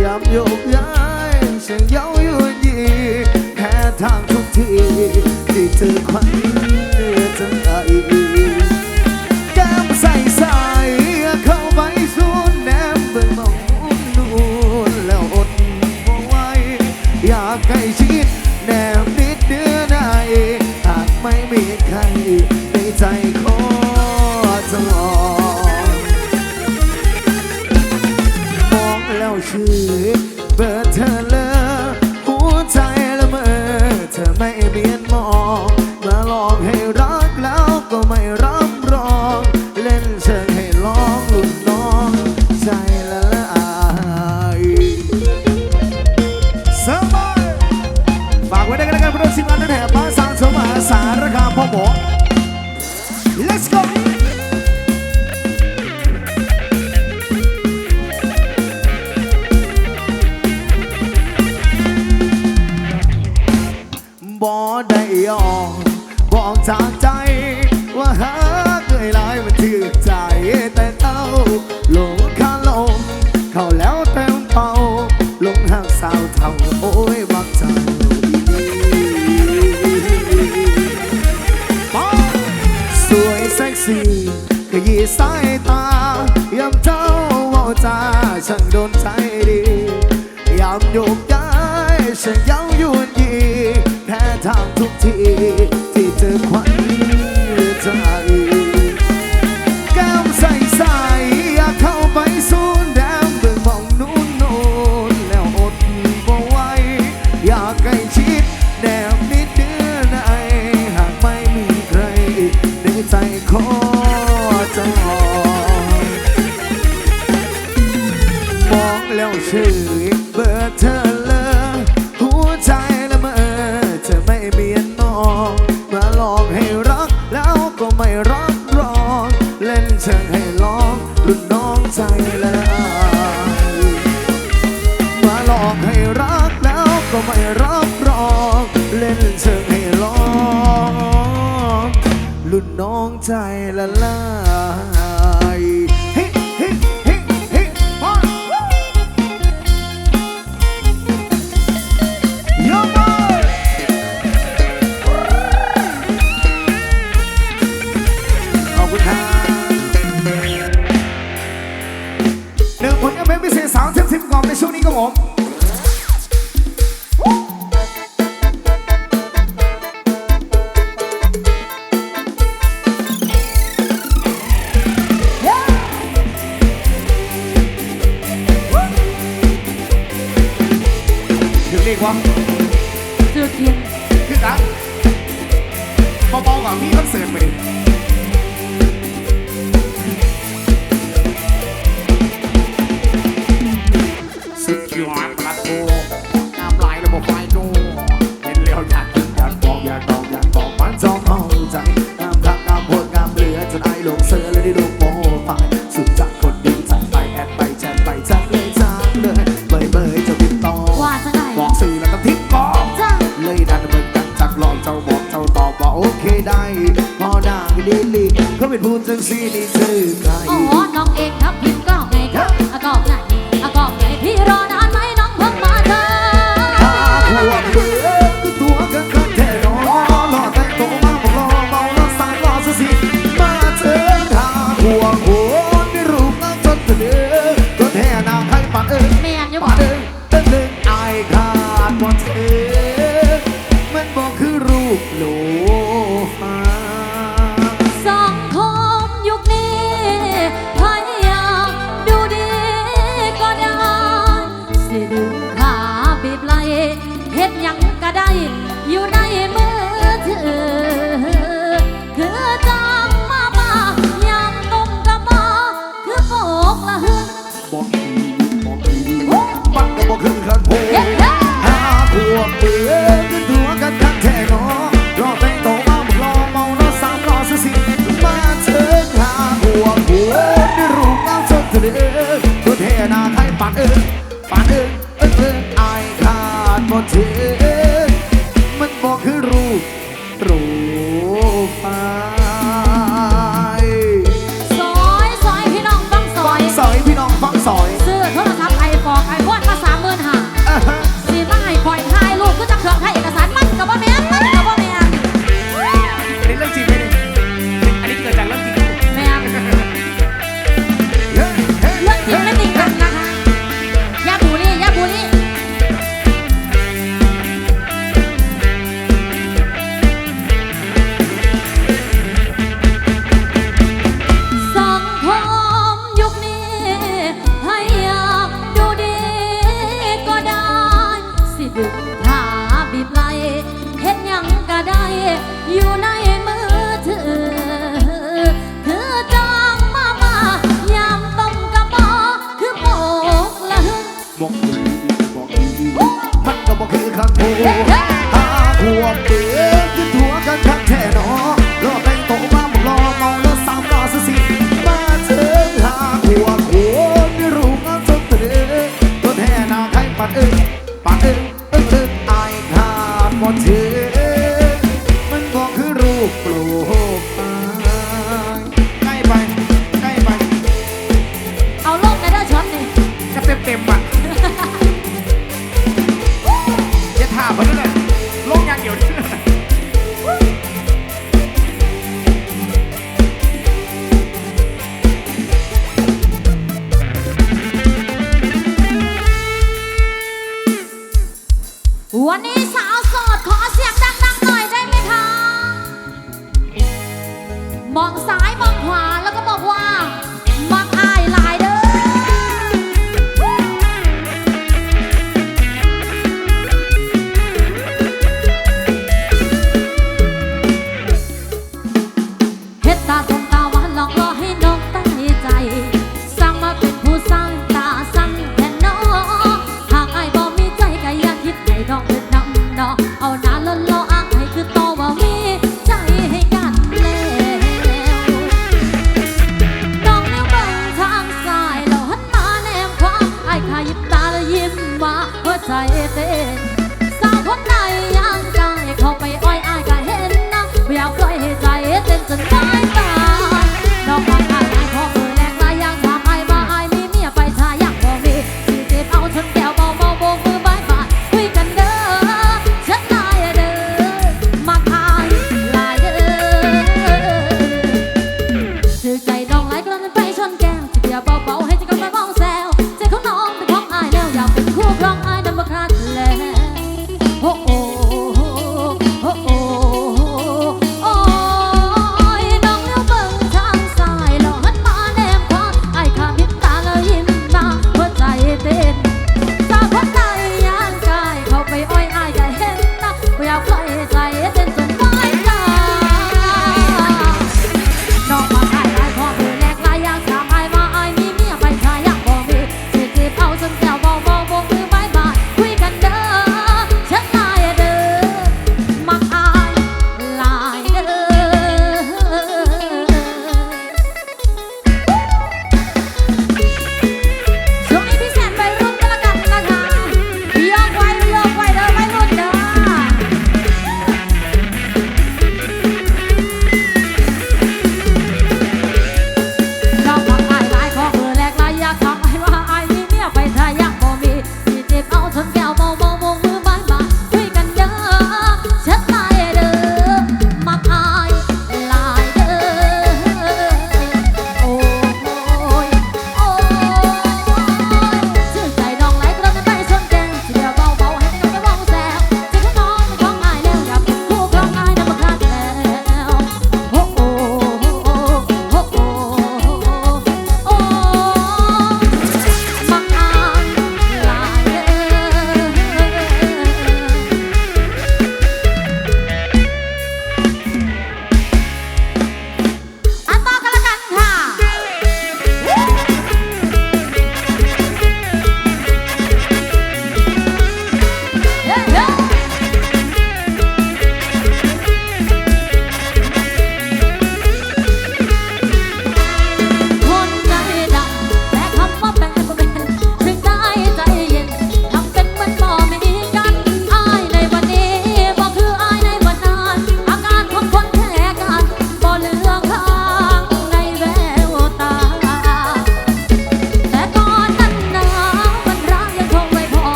ยามโยกย้ายเสียงเย้ายุยีแพ้ทางทุกทีที่เธอควัน ถ้าบีบไล่เห็ดยังก็ได้ อยู่ในมือถือคือจางมาบ้ายามต้มกระบอคือโบกละหึงบอกอีบอกอีบันก็บอกขึ้นขันโพหาพวเปื้อนหัวกันดั้งแท่นอรอแต่งโตมาบอกรอเมารอสามรอสิสิมาเชิญหาพวกเปื้อนรูปงามสดเถื่อนตัวเทนาไทยปัดเอิญปัดเอิญ ด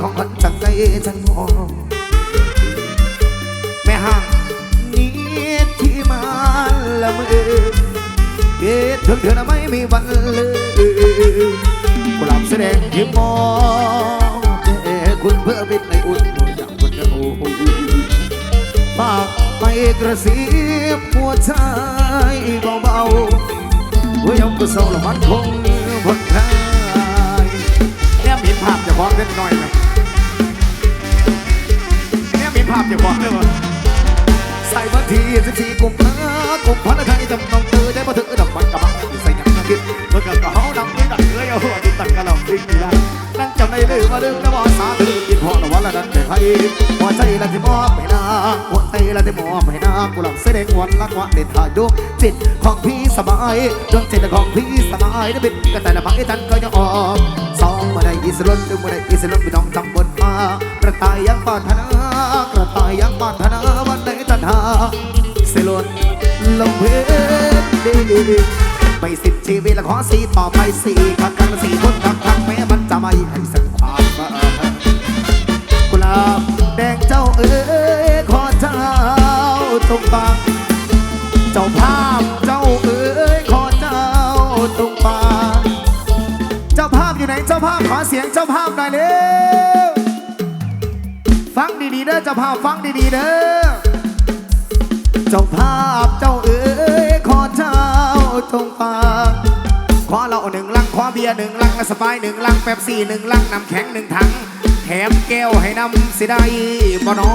ของคนจังใจฉันมองแม่ห่างนี้ที่มาละเมอเกิดถึงเธอนะไม่มีวันเลยกุหลาบแสดงที่มองแต่คุณเพื่อเป็นในอุ่นอย่างคนจะโอ้ฝากไปกระซิบหัวใจเบาๆว่ายังก็เศร้าละมันคงพ้นคลาย ภาพจะพร้อมเล็กน้อยไหมเนี่ยมีภาพจะพร้อมเลยวะใส่วันที่สิบสี่กุมภากุมภาพันธ์ไทยจำต้องเธอได้มาถึงดอกมันกับมันใส่ยังนักคิดเมื่อกับเขาดำไม่ดักเลยเอาหัวติดตักกะหล่ำพริกนี่ละนั่งจำในลืมมาลืมนะบอก สาลืมกินพอละวันละนั้นแต่ใครหัวใจละที่มอบให้นาหัวใจละที่มอบให้นากูหลับแสดงวันละวันเด็ดขาดดวงจิตของพี่สบายดวงจิตของพี่สบายได้เป็นกันแต่ละพักไอ้ทันก็ยังออกสองมาได้อิสรุนหนึ่งมาได้อิสรุนไม่ต้องจำบนมากระต่ายยังปารถนากระต่ายยังปารถนาวันไหนตันหาเสลดลงเพชรดีไม่สิ้นชีวิตละขอสีต่อไปสี่พักกันสีคนรักรักแม้มันจะไม่ให้สักความ แดงเจ้าเอ๋ยขอเจ้าตรงบังเจ้าภาพเจ้าเอ๋ยขอเจ้าตรงบังเจ้าภาพอยู่ไหนเจ้าภาพขอเสียงเจ้าภาพหน่อยเร็วฟังดีๆเด้อเจ้าภาพฟังดีๆเด้อเจ้าภาพเจ้าเอ๋ยขอเจ้าจงฟังขอเหล้าหนึ่งลังขอเบียร์หนึ่งลังสไปร์หนึ่งลังแป๊บซี่หนึ่งลังน้ำแข็งหนึ่งถัง ถมแก้วให้นำสิได้บ่นอ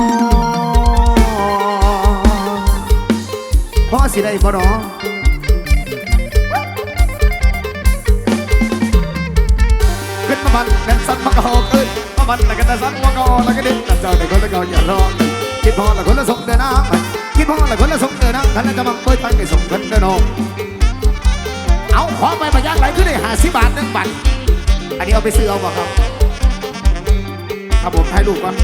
พอสิได้บ่นอขึ้นมาบันแดนสันมากอกเอ้ยมาบันแล้วก็แต่สันมากอแล้วก็เด็กแต่เจ้าแต่คนละก็อย่ารอคิดพอแล้วคนละส่งเดินน้ำคิดพอแล้วคนละส่งเดินน้ำท่านจะมาเปิดทางไปส่งเงินเดินนองเอาขอไปมาย่างไรขึ้นได้หาสิบบาทหนึ่งบาทอันนี้เอาไปซื้อเอาบ่ครับ ครับผมถ่ายรูปก่อน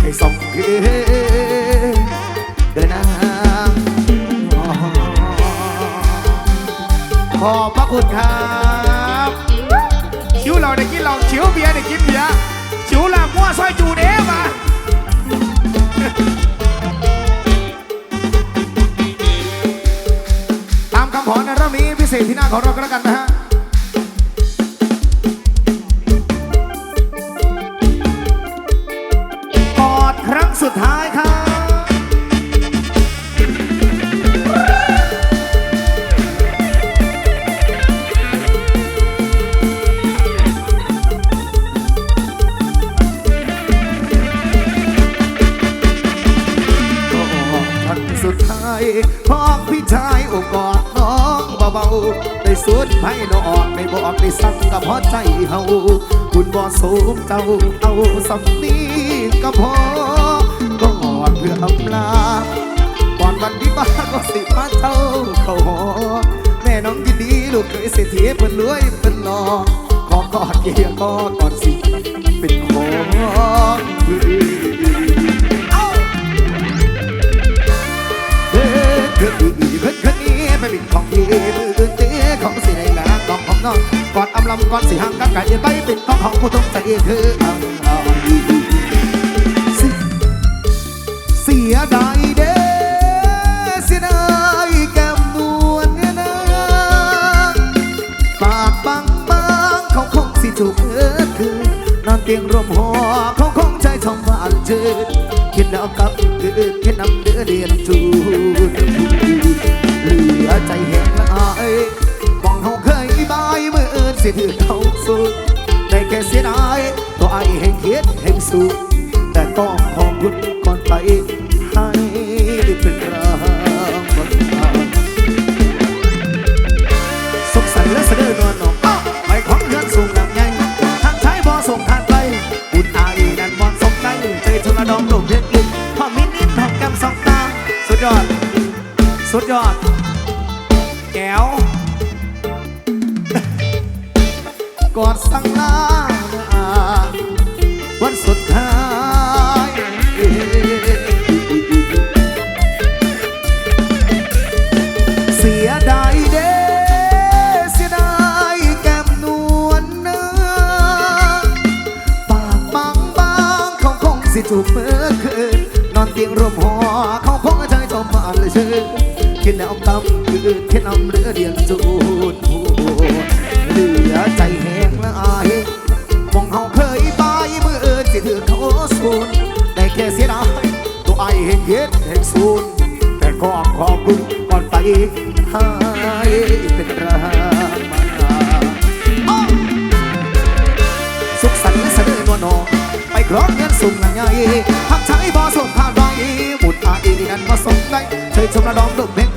ให้ส่งคืนเดินน้ำขอบพระคุณครับชิวเราได้กินเราชิวเบียร์ได้กินเบียร์ชิวลามั่วซอยจูเด้มาตามคำขอในรอบนี้พิเศษที่หน้าของเราก็แล้วกันนะฮะ สุดให้น้องได้บอกได้สั่งกับพอใจเฮาคุณบ่สูงเจ้าเอาสำนีก็พอก็งอดเพื่ออำลาก่อนวันที่บ้าก็สิมาเจ้าเขาหอแม่น้องยินดีลูกเคยเศรษฐีเพิ่นรวยเพิ่นหล่อขอกอดเกียร์กอดกอดสิเป็นของเพื่อนเอ้าเฮ้ยเพื่อนดีเพื่อนคนนี้ไม่เป็นของดี น้องก่อนอำลำก่อนสิห่างกันไก่ไปเป็นของของผู้ต้องใจคืออังเอาสิเสียดายเด้เสียดายแก้มนวลเนี่ยนะปากบางบางเขาคงสิถูกเอิดคืนนอนเตียงรวมหัวเขาคงใจทองบานเจิดคิดแล้วกับเกิดคิดนำเดือเดียนจูดเหลือใจแห้งละอาย สิถือเขาสุดได้แค่เสียดายตัวไอ้แห่งเคียดแห่งสุดแต่ต้องขอบคุณก่อนไปให้เป็นรางวัลสุขสันต์และเสด็จนวลนองอ้าวไปของเรือนสูงหนักใหญ่ทางใช้บ่อส่งทานไปอุ่นอนั่นบอนสมใจใจทุละดองลมเพียงกินพอมินนิดทองแกมสองตาสุดยอด สุดยอดแก้ว กอดสั่งนาวันสุดท้ายเสียดายเด้เสียดายแก้มนวลเนื้อปากบางบางเขาคงสิจูบเมื่อคืนนอนเตียงร่มหอเขาคงใจจมมาเลยชื่อกินแล้วตำคือเทน้ำเรือเดียงจูนหัวเหลือใจแห้ พักใช้บอสวมผ่านไว้หมุนอาอีนั้นมาสมได้ใช้ชมระดองดมเพลง